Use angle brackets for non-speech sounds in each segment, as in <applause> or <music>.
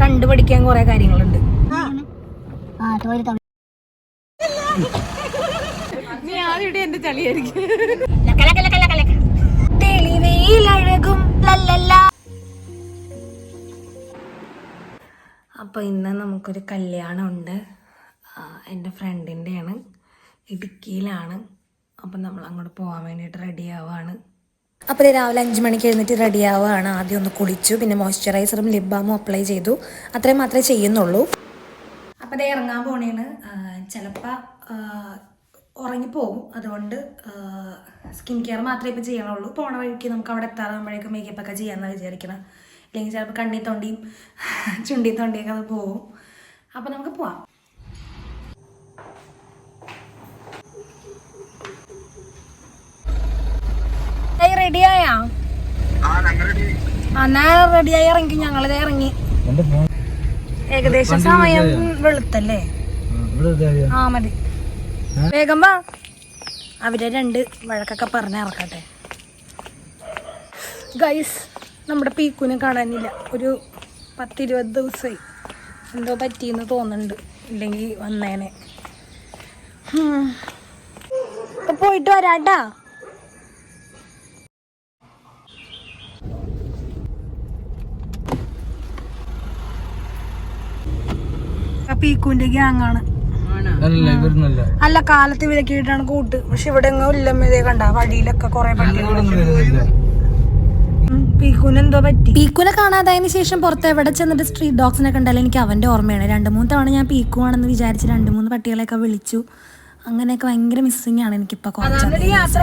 കണ്ടുപഠിക്കാൻ കുറെ കാര്യങ്ങളുണ്ട്. ആ ടോയ്ലറ്റ് നീ ആദ്യം എന്റെ ചളിയായിരിക്കും. തെളിവയിലഴകും ലല്ലല്ല. അപ്പൊ ഇന്ന് നമുക്കൊരു കല്യാണം ഉണ്ട് എന്റെ ഫ്രണ്ടിന്റെയാണ് ഇടുക്കിയിലാണ്. അപ്പം നമ്മൾ അങ്ങോട്ട് പോകാൻ വേണ്ടിയിട്ട് റെഡി ആവുകയാണ് അപ്പോൾ രാവിലെ അഞ്ച് മണിക്ക് എഴുന്നേറ്റ് റെഡി ആവുകയാണ് ആദ്യം ഒന്ന് കുളിച്ചു പിന്നെ മോയ്സ്ചറൈസറും ലിപ് ബാമും അപ്ലൈ ചെയ്തു. അത്രയും മാത്രമേ ചെയ്യുന്നുള്ളൂ. അപ്പോൾ അതേ ഇറങ്ങാൻ പോണേണ്. ചിലപ്പോൾ ഉറങ്ങിപ്പോകും അതുകൊണ്ട് സ്കിൻ കെയർ മാത്രമേ ഇപ്പോൾ ചെയ്യണുള്ളൂ. പോണ വഴിക്ക് നമുക്ക് അവിടെ എത്താറാകുമ്പോഴേക്കും മേക്കപ്പ് ഒക്കെ ചെയ്യാമെന്നാണ് വിചാരിക്കണം. അല്ലെങ്കിൽ ചിലപ്പോൾ കണ്ണി തൊണ്ടിയും ചുണ്ടി അത് പോകും അപ്പോൾ നമുക്ക് പോവാം. റെഡിയായാ എന്നാ റെഡിയായി ഇറങ്ങി ഞങ്ങളിത് ഇറങ്ങി. ഏകദേശം സമയം വെളുത്തല്ലേ? ആ മതി. വേഗം വാ. അവരെ രണ്ട് വഴക്കൊക്കെ പറഞ്ഞ് ഇറക്കട്ടെ. ഗൈസ് നമ്മുടെ പീക്കുനെ കാണാനില്ല. ഒരു പത്തിരുപത് ദിവസമായി എന്തോ പറ്റിയെന്ന് തോന്നുന്നുണ്ട്. ഇല്ലെങ്കിൽ വന്നേനെ. പോയിട്ട് വരാട്ടാ. പീക്കുവിന്റെ ഗ്യാങ് ആണ്. അല്ല കാലത്ത് വിലക്കിയിട്ടാണ് കൂട്ട്. പക്ഷെ ഇവിടെ എങ്ങും ഇല്ലമ്മതേ കണ്ട. വഴിയിലൊക്കെ കൊറേ പട്ടി ഇവിടൊന്നും എന്തോ പറ്റി? പീക്കുനെ കാണാതായതിനു ശേഷം പുറത്ത് എവിടെ ചെന്നിട്ട് സ്ട്രീറ്റ് ഡോഗ്സിനെ കണ്ടാലും എനിക്ക് അവന്റെ ഓർമ്മയാണ്. രണ്ട് മൂന്ന് തവണ ഞാൻ പീക്കുവാണെന്ന് വിചാരിച്ച് രണ്ട് മൂന്ന് പട്ടികളെയൊക്കെ വിളിച്ചു. അങ്ങനെയൊക്കെ ഭയങ്കര മിസ്സിംഗ് ആണ് എനിക്കിപ്പോ കുറച്ച് യാത്ര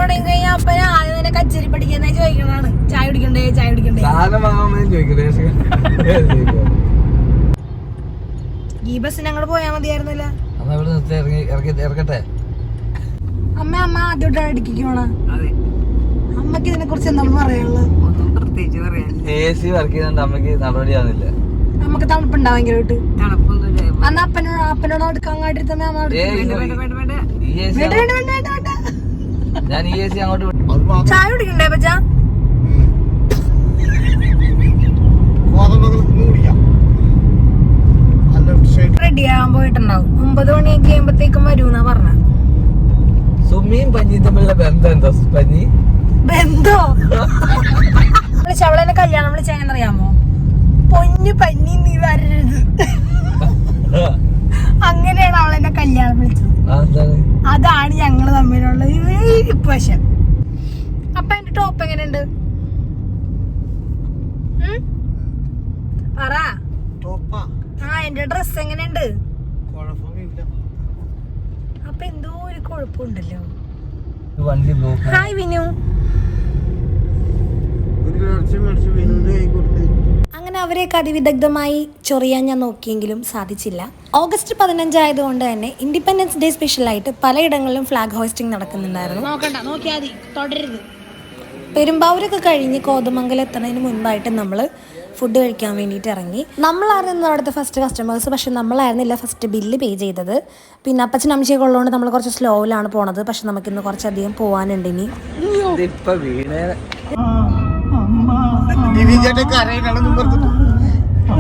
കച്ചേരി പഠിക്കുന്ന ചോദിക്കണാണ് ചായ കുടിക്കണ്ടേ ചായ കുടിക്കണ്ടേ? സാധനം വാങ്ങാൻ <laughs> ചോദിക്കും? ഈ ബസ്സിന് അങ്ങോട്ട് പോയാ മതിയായിരുന്നില്ല. അന്ന് ഇവിടെ നിർത്തി ഇറങ്ങി ഇറക്കി ഇറക്കട്ടെ? അമ്മ അമ്മ ആദ്യമായിട്ടാണ് ഇടുക്കിക്കോണ അമ്മയ്ക്ക് ഇതിനെ കുറിച്ച് എന്താണ് പറയാനുള്ളത് ഒന്നും പ്രത്യേകിച്ച് പറയാൻ എ സി വർക്ക് ചെയ്യുന്നുണ്ട് അമ്മയ്ക്ക് നടപടിയാവുന്നില്ല നമുക്ക് തണുപ്പുണ്ടാവും ഭയങ്കരമായിട്ട് തണുപ്പൊന്നുമില്ല. അന്ന് അപ്പനോട് അപ്പനോട് അടുക്കാൻ കാട്ടിരുത്ത അമ്മ. ഞാൻ ഈ എ സി അങ്ങോട്ട് ചായ കുടിക്കണ്ടേ പച്ച റെഡി ആവാൻ പോയിട്ടുണ്ടാവും. ഒമ്പത് മണിയൊക്കെ ആകുമ്പത്തേക്കും വരൂന്നാ പറഞ്ഞ. സുമിയും പഞ്ഞിയും തമ്മിലുള്ള ബന്ധം എന്തോ പഞ്ഞി? ബന്ധോ? <laughs> വിളിച്ച അവളെന്നെ കല്യാണം വിളിച്ച എങ്ങനറിയാമോ പൊന്നു പഞ്ഞി നീ വരരുത്. അങ്ങനെയാണ് അവളെന്നെ കല്യാണം വിളിച്ചത്. അതാണ് ഞങ്ങൾ തമ്മിലുള്ള ഇപ്പശം അപ്പൊ എന്റെ ടോപ്പ് എങ്ങനെയുണ്ട്? പറ. ആ എന്റെ ഡ്രസ് എങ്ങനെയുണ്ട്? അപ്പൊ എന്തോ ഒരു കുഴപ്പമുണ്ടല്ലോ. ഇത് വണ്ടി ബ്ലോക്ക് ഹായ് വിനു. അങ്ങനെ അവരെയൊക്കെ അതിവിദഗ്ധമായി ചൊറിയാൻ ഞാൻ നോക്കിയെങ്കിലും സാധിച്ചില്ല. ഓഗസ്റ്റ് പതിനഞ്ചായതുകൊണ്ട് തന്നെ ഇൻഡിപെൻഡൻസ് ഡേ സ്പെഷ്യലായിട്ട് പലയിടങ്ങളിലും ഫ്ലാഗ് ഹോസ്റ്റിംഗ് നടക്കുന്നുണ്ടായിരുന്നു. നോക്കണ്ട നോക്കിയാൽ തുടരരുത്. പെരുമ്പാവൂരൊക്കെ കഴിഞ്ഞ് കോതമംഗലം എത്തുന്നതിന് മുൻപായിട്ട് നമ്മൾ ഫുഡ് കഴിക്കാൻ വേണ്ടിയിട്ട് ഇറങ്ങി. നമ്മളായിരുന്നു അവിടുത്തെ ഫസ്റ്റ് കസ്റ്റമേഴ്സ് പക്ഷെ നമ്മളായിരുന്നില്ല ഫസ്റ്റ് ബില്ല് പേ ചെയ്തത്. പിന്നെ അപ്പച്ചൻ അമ്മച്ചൊക്കെ ഉള്ളതുകൊണ്ട് നമ്മൾ കുറച്ച് സ്ലോയിലാണ് പോണത് പക്ഷെ നമുക്കിന്ന് കുറച്ചധികം പോകാനുണ്ട് ഇനി. ഇപ്പൊ വീണേ.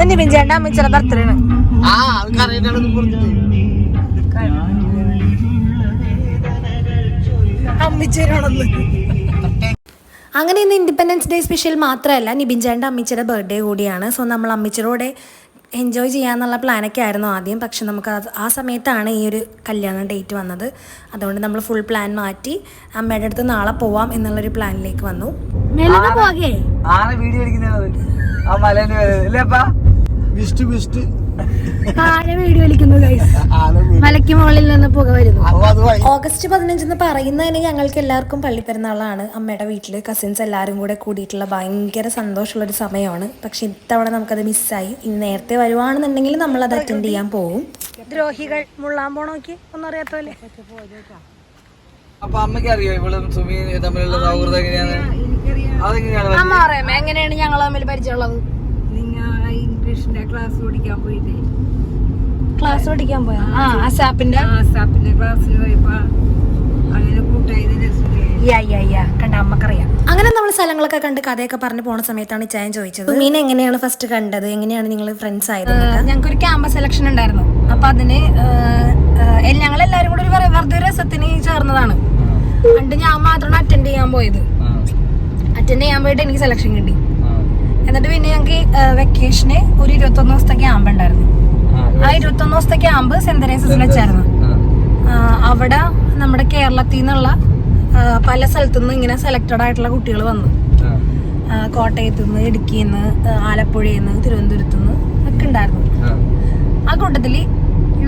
നിവിൻ ചേട്ടൻ അമ്മച്ചിയുടെ ബർത്ത്ഡേ ആണ് അമ്മിച്ചേരാണെന്ന് അങ്ങനെ ഇന്ന് ഇൻഡിപെൻഡൻസ് ഡേ സ്പെഷ്യൽ മാത്രമല്ല നിബിൻ അമ്മിച്ചിയുടെ ബർത്ത്ഡേ കൂടിയാണ്. സോ നമ്മൾ അമ്മിച്ചയുടെ എൻജോയ് ചെയ്യാമെന്നുള്ള പ്ലാനൊക്കെ ആയിരുന്നു ആദ്യം. പക്ഷെ നമുക്ക് ആ സമയത്താണ് ഈ ഒരു കല്യാണ ഡേറ്റ് വന്നത്. അതുകൊണ്ട് നമ്മൾ ഫുൾ പ്ലാൻ മാറ്റി അമ്മയുടെ അടുത്ത് നാളെ പോവാം എന്നുള്ളൊരു പ്ലാനിലേക്ക് വന്നു. പോകേ ആന വീഡിയോ വലിക്കുന്നു മലയ്ക്ക് മുകളിൽ നിന്ന് പുക വരുന്നു. ഓഗസ്റ്റ് പതിനഞ്ചെന്ന് പറയുന്നതിന് ഞങ്ങൾക്ക് എല്ലാവർക്കും പള്ളിപ്പെരുന്നാളാണ് അമ്മയുടെ വീട്ടിൽ കസിൻസ് എല്ലാവരും കൂടെ കൂടിയിട്ടുള്ള ഭയങ്കര സന്തോഷമുള്ള ഒരു സമയമാണ്. പക്ഷെ ഇത്തവണ നമുക്കത് മിസ്സായി ഇനി നേരത്തെ വരുവാണെന്നുണ്ടെങ്കിൽ നമ്മൾ അത് അറ്റൻഡ് ചെയ്യാൻ പോകും ദ്രോഹികൾ മുള്ളാൻ പോണോക്കി ഒന്നും അറിയാത്ത പോലെ അപ്പൊ അമ്മയ്ക്ക് അറിയോ ഇവളും സുമിയും തമ്മിലുള്ള സൗഹൃദം എങ്ങനെയാണ്? അതെങ്ങനെയാണ് അമ്മ പറയാമോ എങ്ങനെയാണ് ഞങ്ങൾ തമ്മിൽ പരിചയമുള്ളത്? നിങ്ങ ഇംഗ്ലീഷിന്റെ ക്ലാസ് പഠിക്കാൻ പോയിട്ടേ. ക്ലാസ് പഠിക്കാൻ പോയാ? ആ. അസാപ്പിന്റെ ആ സാപ്പിന്റെ? ക്ലാസ്സിൽ പോയപ്പോ അങ്ങനെ കൂട്ടായതിന്റെ യാ യാ യാ. കണ്ട അമ്മക്കറിയാം. അങ്ങനെ നമ്മൾ സ്ഥലങ്ങളൊക്കെ കണ്ട് കഥയൊക്കെ പറഞ്ഞു പോണ സമയത്താണ് ചായൻ ചോദിച്ചത്. മീൻ എങ്ങനെയാണ് ഫസ്റ്റ് കണ്ടത്? എങ്ങനെയാണ് നിങ്ങൾ ഫ്രണ്ട്സ് ആയത് ഞങ്ങൾക്ക് ഒരു ക്യാമ്പസ് സെലക്ഷൻ ഉണ്ടായിരുന്നു. അപ്പൊ അതിന് ഞങ്ങൾ എല്ലാരും കൂടി ഒരു വെറു- വെറുതെ രസത്തിന് ചേർന്നതാണ്. പണ്ട് ഞാൻ മാത്രമാണ് അറ്റൻഡ് ചെയ്യാൻ പോയത്. അറ്റൻഡ് ചെയ്യാൻ പോയിട്ട് എനിക്ക് സെലക്ഷൻ കിട്ടി. എന്നിട്ട് പിന്നെ ഞങ്ങൾക്ക് വെക്കേഷന് ഒരു ഇരുപത്തൊന്ന് ദിവസത്തെ ക്യാമ്പ് ഉണ്ടായിരുന്നു. ആ ഇരുപത്തൊന്ന് ദിവസത്തെ ക്യാമ്പ് സെന്റ് തെരേസസിൽ വെച്ചായിരുന്നു. അവിടെ നമ്മുടെ കേരളത്തിൽ നിന്നുള്ള പല സ്ഥലത്തു നിന്ന് ഇങ്ങനെ സെലക്റ്റഡ് ആയിട്ടുള്ള കുട്ടികൾ വന്നു. കോട്ടയത്തു നിന്ന് ഇടുക്കിയിൽ നിന്ന് ആലപ്പുഴയിൽ നിന്ന് തിരുവനന്തപുരത്തു നിന്ന് ഒക്കെ ഉണ്ടായിരുന്നു. ആ. കൂട്ടത്തിൽ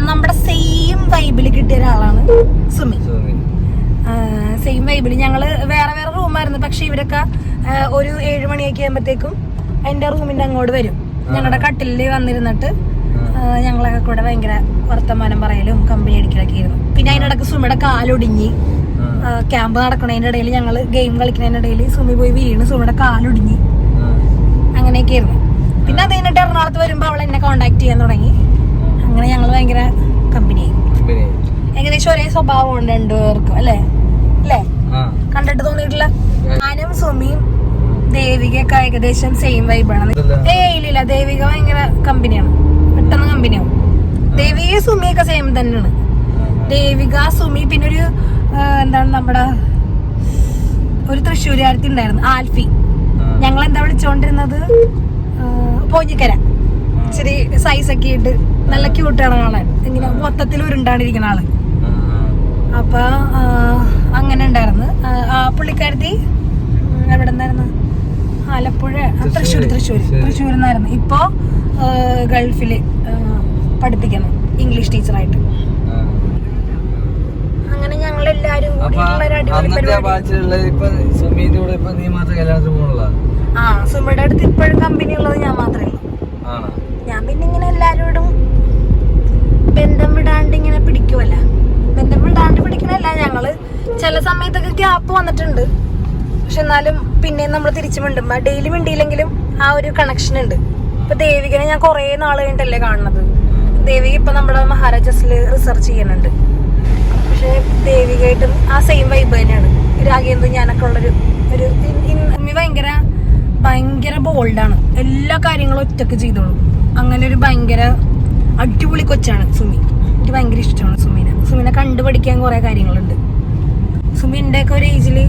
നമ്മുടെ സെയിം വൈബിൽ കിട്ടിയ ഒരാളാണ് സുമി. സെയിം വൈബിൽ ഞങ്ങൾ വേറെ വേറെ റൂമായിരുന്നു പക്ഷെ ഇവരൊക്കെ ഒരു ഏഴുമണിയൊക്കെ ആകുമ്പോഴത്തേക്കും എന്റെ റൂമിന്റെ അങ്ങോട്ട് വരും. ഞങ്ങളുടെ കട്ടിലിൽ വന്നിരുന്നിട്ട് ഞങ്ങളൊക്കെ കൂടെ ഭയങ്കര വർത്തമാനം പറയലും കമ്പനി അടിക്കലൊക്കെ ആയിരുന്നു. പിന്നെ അതിനിടക്ക് സുമിയുടെ കാലൊടിഞ്ഞ് ക്യാമ്പ് നടക്കുന്നതിന്റെ ഇടയിൽ ഞങ്ങൾ ഗെയിം കളിക്കുന്നതിന്റെ ഇടയിൽ സുമി പോയി വീണ് സുമിയുടെ കാലൊടിഞ്ഞ്. അങ്ങനെയൊക്കെ ആയിരുന്നു. പിന്നെ അത് കഴിഞ്ഞിട്ട് എറണാകുളത്ത് വരുമ്പോൾ അവൾ എന്നെ കോണ്ടാക്ട് ചെയ്യാൻ തുടങ്ങി. അങ്ങനെ ഞങ്ങൾ ഭയങ്കര കമ്പനിയായി ഏകദേശം ഒരേ സ്വഭാവം ഉണ്ട് രണ്ടുപേർക്കും അല്ലേ? അല്ലേ? കണ്ടിട്ട് തോന്നിയിട്ടില്ല? ഞാനും സുമിയും ദേവികയൊക്കെ ഏകദേശം സെയിം വൈബാണ് ഏ ഇല്ലില്ല ദേവിക ഭയങ്കര കമ്പനിയാണ്. പെട്ടെന്ന് കമ്പനിയാവും. ദേവിക സുമിയൊക്കെ സെയിം തന്നെയാണ്. ദേവിക സുമി പിന്നെ ഒരു എന്താണ് നമ്മുടെ ഒരു തൃശ്ശൂരുകാരത്തി ഉണ്ടായിരുന്നു ആൽഫി. ഞങ്ങൾ എന്താ വിളിച്ചോണ്ടിരുന്നത്? പോഞ്ഞിക്കര. ഇച്ചിരി സൈസ് ഒക്കെ ഇട്ട് നല്ല ക്യൂട്ടാണ് കാണാൻ ഇങ്ങനെ മൊത്തത്തിൽ ഉരുണ്ടാണ്ടിരിക്കുന്ന ആൾ. അപ്പൊ അങ്ങനെ ഉണ്ടായിരുന്നു. ആ, പുള്ളിക്കാരത്തി എവിടെന്നായിരുന്നു? എവിടെ നിന്നായിരുന്നു ആലപ്പുഴ. തൃശ്ശൂർ തൃശ്ശൂർ തൃശ്ശൂരിൽ നിന്നായിരുന്നു ഇപ്പോ ഗൾഫിൽ ഗൾഫിൽ പഠിപ്പിക്കുന്നു ഇംഗ്ലീഷ് ടീച്ചറായിട്ട്. അങ്ങനെ ഞങ്ങൾ എല്ലാരും ആ സുമയുടെ അടുത്ത് ഇപ്പോഴും കമ്പനി ഉള്ളത് ഞാൻ മാത്രമേ ഞാൻ പിന്നെ ഇങ്ങനെ എല്ലാരോടും ബന്ധം വിടാണ്ട് ഇങ്ങനെ പിടിക്കുമല്ല ബന്ധം വിടാണ്ട് പിടിക്കണല്ല. ഞങ്ങൾ ചില സമയത്തൊക്കെ ഗ്യാപ്പ് വന്നിട്ടുണ്ട്. പക്ഷെ എന്നാലും പിന്നെ നമ്മൾ തിരിച്ചു മിണ്ടും. ഡെയിലി മിണ്ടിയില്ലെങ്കിലും ആ ഒരു കണക്ഷൻ ഉണ്ട്. ഇപ്പൊ ദേവികനെ ഞാൻ കുറെ നാൾ കഴിഞ്ഞിട്ടല്ലേ കാണുന്നത്. ദേവിക ഇപ്പൊ നമ്മുടെ മഹാരാജസിൽ റിസർച്ച് ചെയ്യുന്നുണ്ട്. പക്ഷെ ദേവികയായിട്ടും ആ സെയിം വൈബ് തന്നെയാണ്. രാഗേന്ദ്ര ഞാനൊക്കെ ഉള്ളൊരു ഒരു ഉമ്മി ഭയങ്കര ഭയങ്കര ബോൾഡാണ് എല്ലാ കാര്യങ്ങളും ഒറ്റയ്ക്ക് ചെയ്തോളും. അങ്ങനെ ഒരു ഭയങ്കര അടിപൊളി കൊച്ചാണ് സുമി. എനിക്ക് ഭയങ്കര ഇഷ്ടമാണ് സുമീനെ. സുമീനെ കണ്ടുപഠിക്കാൻ കുറെ കാര്യങ്ങളുണ്ട്. സുമിന്റെ ഒക്കെ ഒരു ഏജിൽ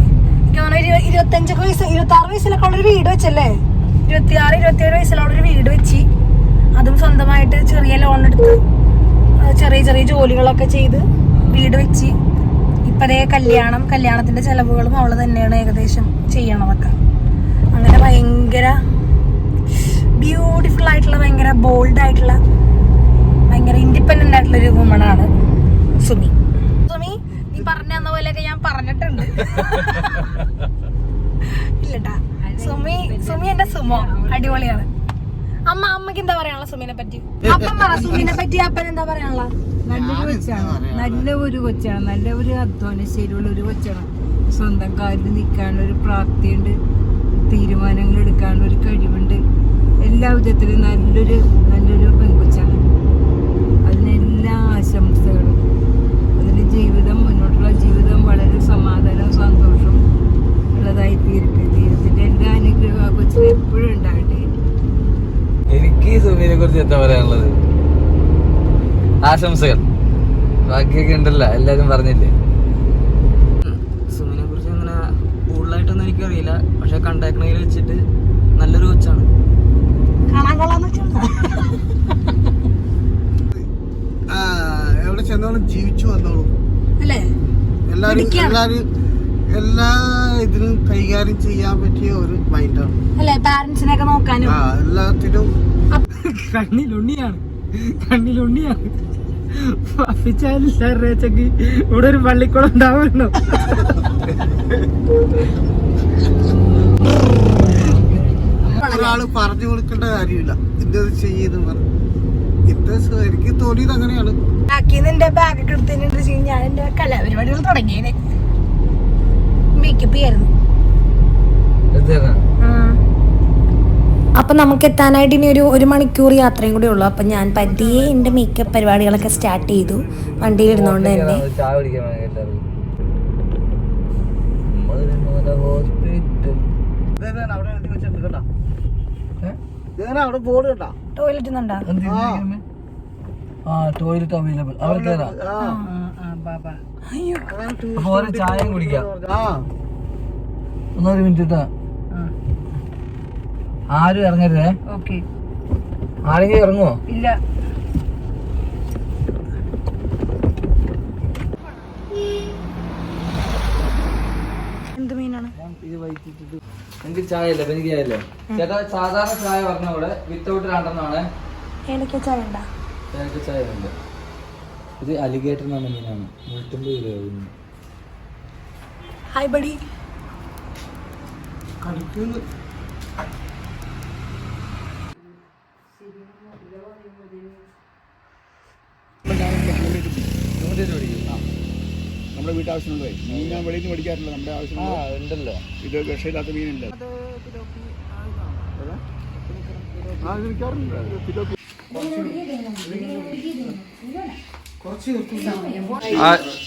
ഇരുപത്തഞ്ചൊക്കെ വയസ്സ് ഇരുപത്തി ആറ് വയസ്സിലൊക്കെ ഉള്ളൊരു വീട് വെച്ചല്ലേ? ഇരുപത്തി ആറ് ഇരുപത്തി ഏഴ് വയസ്സിലുള്ളൊരു വീട് വെച്ച് അതും സ്വന്തമായിട്ട് ചെറിയ ലോൺ എടുത്ത് ചെറിയ ചെറിയ ജോലികളൊക്കെ ചെയ്ത് വീട് വെച്ച് ഇപ്പതേ കല്യാണം കല്യാണത്തിന്റെ ചെലവുകളും അവൾ തന്നെയാണ് ഏകദേശം ചെയ്യണതൊക്കെ. അങ്ങനെ ഭയങ്കര ബ്യൂട്ടിഫുൾ ആയിട്ടുള്ള ഭയങ്കര ബോൾഡ് ആയിട്ടുള്ള ഭയങ്കര ഇൻഡിപെൻഡന്റ് ആയിട്ടുള്ള ഒരു വുമൺ ആണ് സുമി. പറഞ്ഞു ഞാൻ പറഞ്ഞിട്ടുണ്ട്. ഇല്ലട്ടാ. സുമി സുമി എന്റെ സുമോ. അടിപൊളിയാണ്. അമ്മ അമ്മയ്ക്ക് എന്താ പറയാനുള്ള സുമിനെ പറ്റി? അപ്പം പറ സുമിനെ പറ്റി അപ്പൻ എന്താ പറയാനുള്ള നല്ലൊരു കൊച്ചാണ്. നല്ല ഒരു കൊച്ചാണ്. നല്ല ഒരു അധ്വാനശൈലിയുള്ള ഒരു കൊച്ചാണ്. സ്വന്തം കാലിൽ നിൽക്കാനുള്ള ഒരു പ്രാപ്തിയുണ്ട്. തീരുമാനങ്ങൾ എടുക്കാനുള്ള ഒരു കഴിവുണ്ട്. എല്ലാ വിധത്തിലും നല്ലൊരു നല്ലൊരു കുറിച്ച് എന്താ പറയാനുള്ളത്? ആശംസകൾ. ബാക്കിയൊക്കെ ഉണ്ടല്ലോ എല്ലാരും പറഞ്ഞില്ലേ? സുമിനെ കുറിച്ച് അങ്ങനെ കൂടുതലായിട്ടൊന്നും എനിക്കറിയില്ല. പക്ഷെ കണ്ടേക്കണതിൽ വെച്ചിട്ട് നല്ലൊരു കൊച്ചാണ്. എവിടെ ജീവിച്ചു വന്നോളും. അല്ലേ? എല്ലാരും എല്ലാ ഇതിനും കൈകാര്യം ചെയ്യാൻ പറ്റിയ ഒരു മൈൻഡാണ് അല്ലേ? പാരന്റ്സിനെ ഒക്കെ നോക്കാനും. ആ എല്ലാത്തിനും കണ്ണിലുണ്ണിയാണ്. കണ്ണിലുണ്ണിയാണ്. പപ്പിച്ചാലിച്ചക്ക് ഇവിടെ ഒരു പള്ളിക്കുളം ഉണ്ടാവുന്നുണ്ടോ ഒരാൾ പറഞ്ഞു കൊടുക്കേണ്ട കാര്യമില്ല. ഇന്നത് ചെയ്യുന്നു പറഞ്ഞു. എനിക്ക് തോന്നിയത് അങ്ങനെയാണ്. ബാക്കി നിന്റെ ബാഗ് ഒക്കെ എടുത്തതിന് ഞാൻ എന്റെ കലാപരിപാടികൾ തുടങ്ങിയേനെ. മേക്കപ്പ് ചെയ്യായിരുന്നു. അപ്പം നമുക്ക് എത്താനായിട്ട് ഇനി ഒരു ഒരു മണിക്കൂർ യാത്രയും കൂടി ഉള്ളൂ. അപ്പം ഞാൻ പതിയെ എന്റെ മേക്കപ്പ് പരിപാടികളൊക്കെ സ്റ്റാർട്ട് ചെയ്തു. വണ്ടിയിൽ ഇരുന്നുകൊണ്ട് തന്നെ. കേട്ടോ. കേട്ടോ. ടോയ്ലറ്റ് ആ. ടോയ്ലറ്റ് അവൈലബിൾ കുടിക്കാം. ആ. ഒന്നൊരു മിനിറ്റ് ഇട്ടാ. ആരും ഇറങ്ങരുതേ. ആരെങ്കിലും ഇറങ്ങുമോ ഇല്ല. എന്ത് മീനാണ്? എനിക്ക് ചായ ഇല്ല എനിക്ക് ചായ ഇല്ലേ ചേട്ടാ സാധാരണ ചായ പറഞ്ഞ ഇവിടെ വിത്തൗട്ട് ഏലക്ക ചായ ഉണ്ടാ? എനിക്ക് ചായ ഉണ്ട്. ഇത് അലിഗേറ്റർ മീനാണ്. നൂറ്റമ്പത് ഹായ് ബഡി കടിക്കുന്നു. നമ്മുടെ വീട്ടാവശ്യമുള്ളതേ മീൻ ഞാൻ വെളിയിൽ നിന്ന് മേടിക്കാറില്ല. നമ്മുടെ ആവശ്യമുണ്ടല്ലോ ഇത് വിഷയില്ലാത്ത മീനുണ്ട്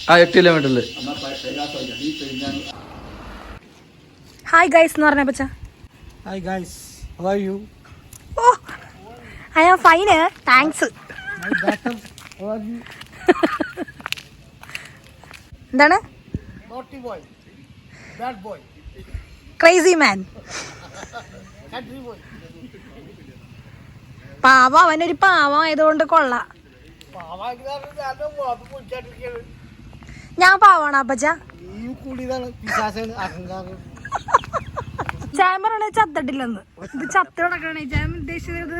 ആ എട്ട് കിലോമീറ്ററിൽ ഹായ് ഗൈസ് എന്ന് പറഞ്ഞ പച്ച hi guys how are you oh I am fine thanks how are you എന്താണ്? ക്രേസി മാൻ പാവ അവനൊരു പാവം ആയതുകൊണ്ട് കൊള്ളാം ഞാൻ പാവാണ് അപ്പച്ച. <laughs> ഈ പറയണ ചത്തിട്ടില്ലെന്ന്. ഇത് ചത്ത കിടക്കണേ. ചാൻ ഉദ്ദേശിച്ചത്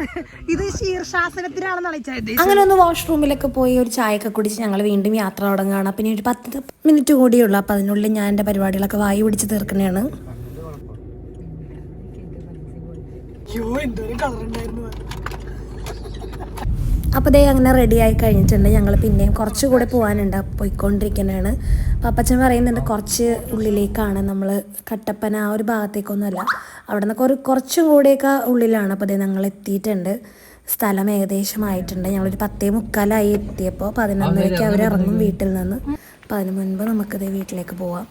ഇത് ശീർഷാസനത്തിനാണെന്നാണ് ചാൻ അങ്ങനെ ഒന്ന് വാഷ്റൂമിലൊക്കെ പോയി ഒരു ചായയൊക്കെ കുടിച്ച് ഞങ്ങൾ വീണ്ടും യാത്ര തുടങ്ങുകയാണ്. പിന്നെ ഒരു പത്ത് മിനിറ്റ് കൂടിയുള്ളൂ. അപ്പം അതിനുള്ളിൽ ഞാൻ എന്റെ പരിപാടികളൊക്കെ വായി പിടിച്ച് തീർക്കണേണ്. അപ്പോൾ ദേ അങ്ങനെ റെഡി ആയി കഴിഞ്ഞിട്ടുണ്ട്. ഞങ്ങൾ പിന്നെയും കുറച്ചുകൂടെ പോകാനുണ്ട് അപ്പോൾ പോയിക്കൊണ്ടിരിക്കുന്നതാണ് അപ്പോൾ അപ്പച്ചൻ പറയുന്നുണ്ട് കുറച്ച് ഉള്ളിലേക്കാണ് നമ്മൾ കട്ടപ്പന ആ ഒരു ഭാഗത്തേക്കൊന്നുമല്ല. അവിടെ നിന്നൊക്കെ ഒരു കുറച്ചും കൂടെയൊക്കെ ഉള്ളിലാണ്. അപ്പോൾ ദേ ഞങ്ങൾ എത്തിയിട്ടുണ്ട്. സ്ഥലം ഏകദേശമായിട്ടുണ്ട്. ഞങ്ങളൊരു പത്തേ മുക്കാലായി എത്തിയപ്പോൾ പതിനൊന്നരയ്ക്ക് അവർ ഇറങ്ങും വീട്ടിൽ നിന്ന്. അപ്പോൾ അതിന് മുൻപ് നമുക്കിത് വീട്ടിലേക്ക് പോവാം.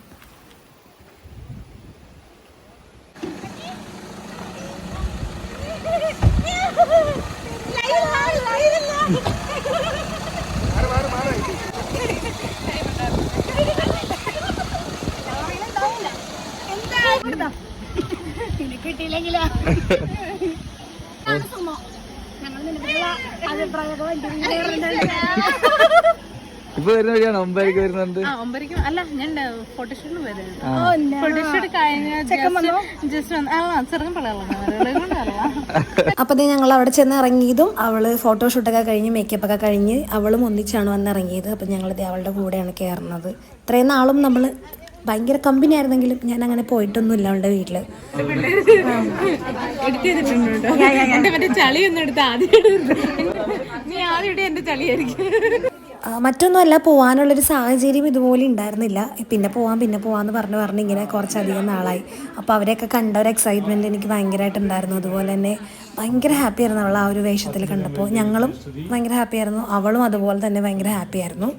കിട്ടിയില്ലെങ്കിലോ ഞങ്ങൾ അഭിപ്രായമൊക്കെ വണ്ടി ഇപ്പൊ വരുന്ന വഴിയാണ്? ഒമ്പതരക്ക് വരുന്നുണ്ട്? അല്ല ഞാൻ ഫോട്ടോഷൂട്ടിന് പോയതായിരുന്നു ഫോട്ടോഷൂട്ട് കഴിഞ്ഞ ജസ്റ്റ് ദേ ഞങ്ങൾ അവിടെ ചെന്ന് ഇറങ്ങിയതും അവൾ ഫോട്ടോഷൂട്ടൊക്കെ കഴിഞ്ഞ് മേക്കപ്പ് ഒക്കെ കഴിഞ്ഞ് അവളും ഒന്നിച്ചാണ് വന്ന് ഇറങ്ങിയത്. അപ്പൊ ഞങ്ങൾ അവളുടെ കൂടെയാണ് കയറുന്നത്. ഇത്രയും നാളും നമ്മൾ ഭയങ്കര കമ്പനി ആയിരുന്നെങ്കിലും ഞാൻ അങ്ങനെ പോയിട്ടൊന്നുമില്ല അവളുടെ വീട്ടിൽ. ചളിയൊന്നും എടുത്ത് ആദ്യം നീ ആദ്യം എന്റെ ചളിയായിരിക്കും. മറ്റൊന്നുമല്ല പോകാനുള്ളൊരു സാഹചര്യം ഇതുപോലെ ഉണ്ടായിരുന്നില്ല. പിന്നെ പോവാം പിന്നെ പോവാന്ന് പറഞ്ഞ് പറഞ്ഞ് ഇങ്ങനെ കുറച്ചധികം നാളായി. അപ്പോൾ അവരെയൊക്കെ കണ്ട ഒരു എക്സൈറ്റ്മെന്റ് എനിക്ക് ഭയങ്കരമായിട്ടുണ്ടായിരുന്നു അതുപോലെ തന്നെ ഭയങ്കര ഹാപ്പി ആയിരുന്നു അവൾ ആ ഒരു വേഷത്തിൽ കണ്ടപ്പോൾ. ഞങ്ങളും ഭയങ്കര ഹാപ്പി ആയിരുന്നു. അവളും അതുപോലെ തന്നെ ഭയങ്കര ഹാപ്പി ആയിരുന്നു.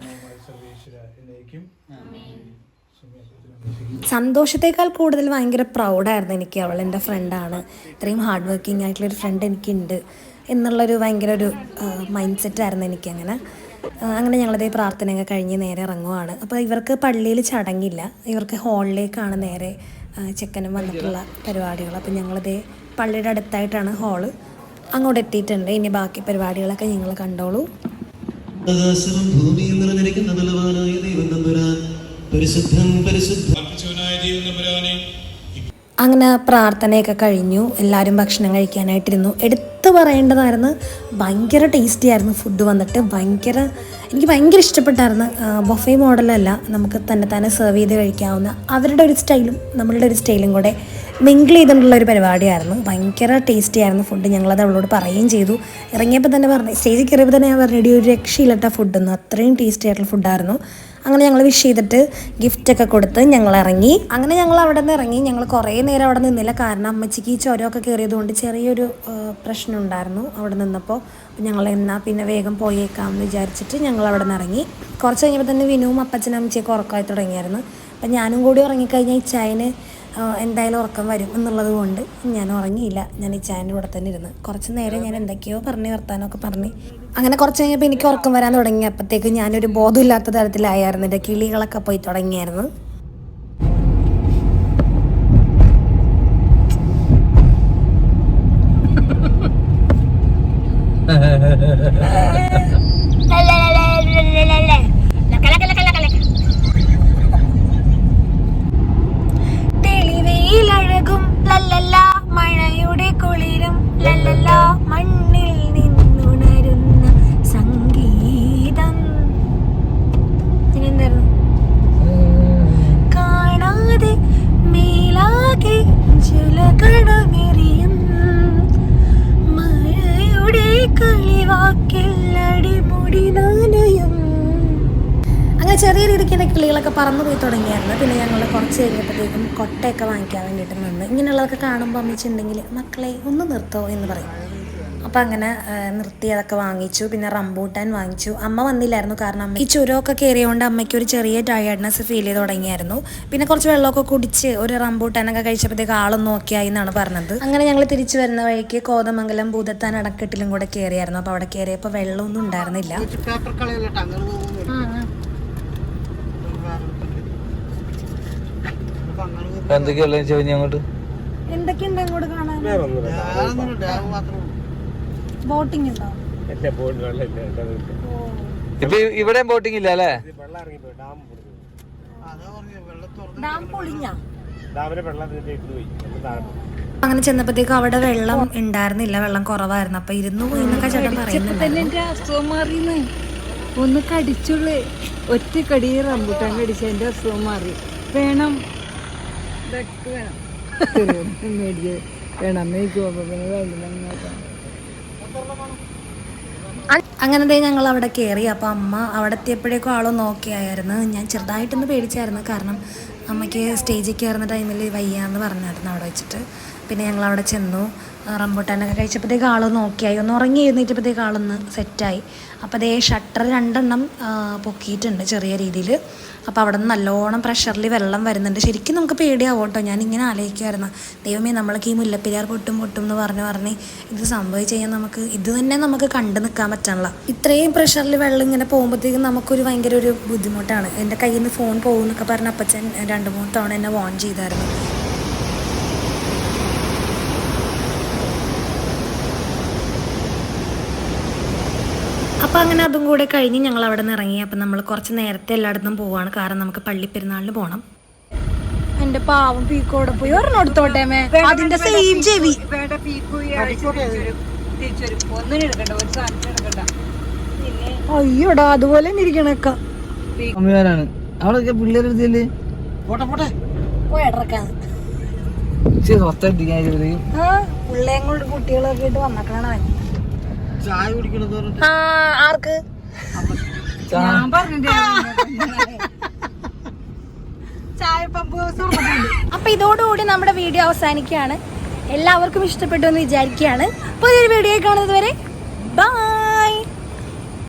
സന്തോഷത്തേക്കാൾ കൂടുതൽ ഭയങ്കര പ്രൗഡായിരുന്നു എനിക്ക് അവൾ എന്റെ ഫ്രണ്ടാണ് ഇത്രയും ഹാർഡ് വർക്കിംഗ് ആയിട്ടുള്ളൊരു ഫ്രണ്ട് എനിക്കുണ്ട്. എന്നുള്ളൊരു ഭയങ്കര ഒരു മൈൻഡ് സെറ്റായിരുന്നു എനിക്കങ്ങനെ അങ്ങനെ ഞങ്ങളതേ പ്രാർത്ഥനയൊക്കെ കഴിഞ്ഞ് നേരെ ഇറങ്ങുവാണ്. അപ്പോൾ ഇവർക്ക് പള്ളിയിൽ ചടങ്ങില്ല. ഇവർക്ക് ഹാളിലേക്കാണ് നേരെ ചെക്കനും വന്നിട്ടുള്ള പരിപാടികൾ. അപ്പോൾ ഞങ്ങളതേ പള്ളിയുടെ അടുത്തായിട്ടാണ് ഹാൾ. അങ്ങോട്ട് എത്തിയിട്ടുണ്ട്. ഇനി ബാക്കി പരിപാടികളൊക്കെ ഞങ്ങൾ കണ്ടോളൂ. ആകാശവും ഭൂമിയും നിറഞ്ഞിരിക്കുന്ന ബലവാനായ ദൈവം തമ്പുരാൻ പരിശുദ്ധൻ പരിശുദ്ധ അങ്ങനെ പ്രാർത്ഥനയൊക്കെ കഴിഞ്ഞു. എല്ലാവരും ഭക്ഷണം കഴിക്കാനായിട്ടിരുന്നു. എടുത്തു പറയേണ്ടതായിരുന്നു. ഭയങ്കര ടേസ്റ്റി ആയിരുന്നു ഫുഡ് വന്നിട്ട്. ഭയങ്കര എനിക്ക് ഭയങ്കര ഇഷ്ടപ്പെട്ടായിരുന്നു. ബൊഫേ മോഡലല്ല നമുക്ക് തന്നെ തന്നെ സെർവ് ചെയ്ത് കഴിക്കാവുന്ന അവരുടെ ഒരു സ്റ്റൈലും നമ്മളുടെ ഒരു സ്റ്റൈലും കൂടെ മിങ്കിൾ ചെയ്തിട്ടുള്ള ഒരു പരിപാടിയായിരുന്നു. ഭയങ്കര ടേസ്റ്റി ആയിരുന്നു ഫുഡ് ഞങ്ങളത് അവളോട് പറയുകയും ചെയ്തു. ഇറങ്ങിയപ്പോൾ തന്നെ പറഞ്ഞു സ്റ്റേജിൽ കയറിയപ്പോൾ തന്നെ ഞാൻ പറഞ്ഞു ഒരു രക്ഷയില്ലാത്ത ഫുഡെന്ന് അത്രയും ടേസ്റ്റി ആയിട്ടുള്ള ഫുഡായിരുന്നു അങ്ങനെ ഞങ്ങൾ വിഷ് ചെയ്തിട്ട് ഗിഫ്റ്റൊക്കെ കൊടുത്ത് ഞങ്ങൾ ഇറങ്ങി. അങ്ങനെ ഞങ്ങൾ അവിടെ നിന്ന് ഇറങ്ങി. ഞങ്ങൾ കുറേ നേരം അവിടെ നിന്നില്ല. കാരണം അമ്മച്ചിക്ക് ചുരമൊക്കെ കയറിയതുകൊണ്ട് ചെറിയൊരു ആ, ഉണ്ടായിരുന്നു. അവിടെ നിന്നപ്പോൾ ഞങ്ങൾ എന്നാൽ പിന്നെ വേഗം പോയേക്കാം എന്ന് വിചാരിച്ചിട്ട് ഞങ്ങൾ അവിടെ നിന്ന് ഇറങ്ങി കുറച്ച് കഴിഞ്ഞപ്പോൾ തന്നെ വിനുവും അപ്പച്ചനും അമ്മച്ചിയൊക്കെ ഉറക്കമായി തുടങ്ങിയായിരുന്നു. അപ്പം ഞാനും കൂടി ഉറങ്ങിക്കഴിഞ്ഞാൽ ഇച്ചായന് ചായന് എന്തായാലും ഉറക്കം വരും എന്നുള്ളത് കൊണ്ട് ഞാൻ ഉറങ്ങിയില്ല. ഞാൻ ഈ ചായന്റെ കൂടെ തന്നെ ഇരുന്ന്. കുറച്ച് നേരം ഞാൻ എന്തൊക്കെയോ പറഞ്ഞ് വർത്താനമൊക്കെ പറഞ്ഞ്. അങ്ങനെ കുറച്ച് കഴിഞ്ഞപ്പോൾ എനിക്ക് ഉറക്കം വരാൻ തുടങ്ങി അപ്പോഴത്തേക്ക് ഞാനൊരു ബോധമില്ലാത്ത തരത്തിലായിരുന്നു. എന്റെ കിളികളൊക്കെ പോയി തുടങ്ങിയായിരുന്നു. അങ്ങനെ ചെറിയ രീതിക്ക് എന്റെ കിളികളൊക്കെ പറന്നു പോയി തുടങ്ങിയായിരുന്നു. പിന്നെ ഞങ്ങൾ കുറച്ച് കഴിഞ്ഞപ്പോഴത്തേക്കും കൊട്ടയൊക്കെ വാങ്ങിക്കാൻ വേണ്ടിയിട്ട് നിന്ന്. ഇങ്ങനെയുള്ളതൊക്കെ കാണുമ്പോൾ അമ്മച്ചുണ്ടെങ്കിൽ മക്കളെ ഒന്ന് നിർത്തോ എന്ന് പറയും. അപ്പം അങ്ങനെ നിർത്തി അതൊക്കെ വാങ്ങിച്ചു. പിന്നെ റംബൂട്ടാൻ വാങ്ങിച്ചു. അമ്മ വന്നില്ലായിരുന്നു കാരണം അമ്മ ഈ ചുരമൊക്കെ കയറിയതുകൊണ്ട് അമ്മയ്ക്ക് ഒരു ചെറിയ ടയർഡ്നെസ് ഫീൽ ചെയ്ത് തുടങ്ങിയായിരുന്നു. പിന്നെ കുറച്ച് വെള്ളമൊക്കെ കുടിച്ച് ഒരു റംബൂട്ടാനൊക്കെ കഴിച്ചപ്പോഴത്തേക്ക് ആളൊന്നും നോക്കിയായി എന്നാണ് പറഞ്ഞത്. അങ്ങനെ ഞങ്ങൾ തിരിച്ചു വരുന്ന വഴിക്ക് കോതമംഗലം ഭൂതത്താൻ അടക്കെട്ടിലും കൂടെ കയറിയായിരുന്നു. അപ്പോൾ അവിടെ കയറിയപ്പോൾ വെള്ളമൊന്നും ഉണ്ടായിരുന്നില്ല. ചോദിച്ചു അങ്ങോട്ട്? എന്തൊക്കെയുണ്ട് അങ്ങോട്ട് കാണാൻ? ബോട്ടിംഗ് ഉണ്ടോ? ഇപ്പൊ ഇവിടെ ബോട്ടിംഗ് ഇല്ല അല്ലേ? അതാ പറഞ്ഞു വെള്ളത്തോർ ഡാം പൊളിഞ്ഞ? പോയി താഴെ അങ്ങനെ ചെന്നപ്പോഴത്തേക്കും അവിടെ വെള്ളം ഉണ്ടായിരുന്നില്ല വെള്ളം കുറവായിരുന്നു. അപ്പൊ ഇരുന്നു പോയി എന്നൊക്കെ ചേട്ടൻ അസുഖം മാറിയെന്ന്. ഒന്ന് കടിച്ചുള്ളു ഒറ്റ കടി റംബൂട്ടാൻ കടിച്ച എന്റെ അസുഖം മാറി. വേണം. വേണം. <laughs> മേടിച്ച് വേണം. മേടിച്ചു പോകുമ്പോ പിന്നെ വേണ്ട അങ്ങനെ ദേ ഞങ്ങൾ അവിടെ കയറി അപ്പോൾ അമ്മ അവിടെ എത്തിയപ്പോഴേക്കും നോക്കി നോക്കിയായിരുന്നു. ഞാൻ ചെറുതായിട്ടൊന്ന് പേടിച്ചായിരുന്നു. കാരണം അമ്മയ്ക്ക് സ്റ്റേജിൽ കയറുന്ന ടൈമിൽ വയ്യാന്ന് പറഞ്ഞായിരുന്നു അവിടെ വെച്ചിട്ട്. പിന്നെ ഞങ്ങൾ അവിടെ ചെന്നു. റംബൂട്ടാനൊക്കെ കഴിച്ചപ്പോഴത്തേക്ക് ആൾ നോക്കിയായി. ഒന്ന് ഉറങ്ങി എഴുന്നേറ്റപ്പോഴത്തേക്ക് ആളൊന്ന് സെറ്റായി. അപ്പോൾ അതേ ഷട്ടർ രണ്ടെണ്ണം പൊക്കിയിട്ടുണ്ട് ചെറിയ രീതിയിൽ. അപ്പോൾ അവിടെ നിന്ന് നല്ലോണം പ്രഷറിൽ വെള്ളം വരുന്നുണ്ട്. ശരിക്കും നമുക്ക് പേടിയാവും കേട്ടോ. ഞാനിങ്ങനെ ആലോചിക്കുമായിരുന്നു ദൈവമേ നമ്മൾക്ക് ഈ മുല്ലപ്പെരിയാർ പൊട്ടും പൊട്ടും എന്ന് പറഞ്ഞ് പറഞ്ഞ് ഇത് സംഭവിച്ചു കഴിഞ്ഞാൽ നമുക്ക് ഇത് തന്നെ നമുക്ക് കണ്ടു നിൽക്കാൻ പറ്റണില്ല ഇത്രയും പ്രഷറിൽ വെള്ളം ഇങ്ങനെ പോകുമ്പോഴത്തേക്കും നമുക്കൊരു ഭയങ്കര ഒരു ബുദ്ധിമുട്ടാണ്. എന്റെ കയ്യിൽ നിന്ന് ഫോൺ പോകുമെന്നൊക്കെ പറഞ്ഞ അപ്പച്ചൻ രണ്ട് മൂന്ന് തവണ എന്നെ വാൺ ചെയ്തായിരുന്നു. അപ്പോൾ അങ്ങനെ അതും കൂടെ കഴിഞ്ഞ് ഞങ്ങൾ അവിടെ നിന്ന് ഇറങ്ങി. അപ്പം നമ്മൾ കുറച്ച് നേരത്തെ എല്ലായിടത്തും പോവാണ്. കാരണം നമുക്ക് പള്ളി പള്ളിപ്പെരുന്നാളിന് പോകണം എന്റെ പാവം പീക്കോടെ പോയി. ഒരെണ്ണം എടുത്തോട്ടെ അതിന്റെ സെയിം ചെവി. അയ്യോടാ അതുപോലെ തന്നെ ഇരിക്കണക്ക അവളൊക്കെ പിള്ളേരെടുത്തില്ലേ പോട്ടെ പോട്ടെ. പോയിടക്കാന്ന് സ്വത്തായിട്ടിരിക്കാൻ ആ പിള്ളേം കൊണ്ട് കുട്ടികളൊക്കെ ആയിട്ട് വന്നേക്കണ അവൻ. ചായ ആർക്ക്? ഞാൻ പറഞ്ഞിട്ട് അപ്പൊ ഇതോടുകൂടി നമ്മുടെ വീഡിയോ അവസാനിക്കുകയാണ്. എല്ലാവർക്കും ഇഷ്ടപ്പെട്ടു എന്ന് വിചാരിക്കുകയാണ്. പുതിയൊരു വീഡിയോ കാണുന്നത് വരെ ബൈ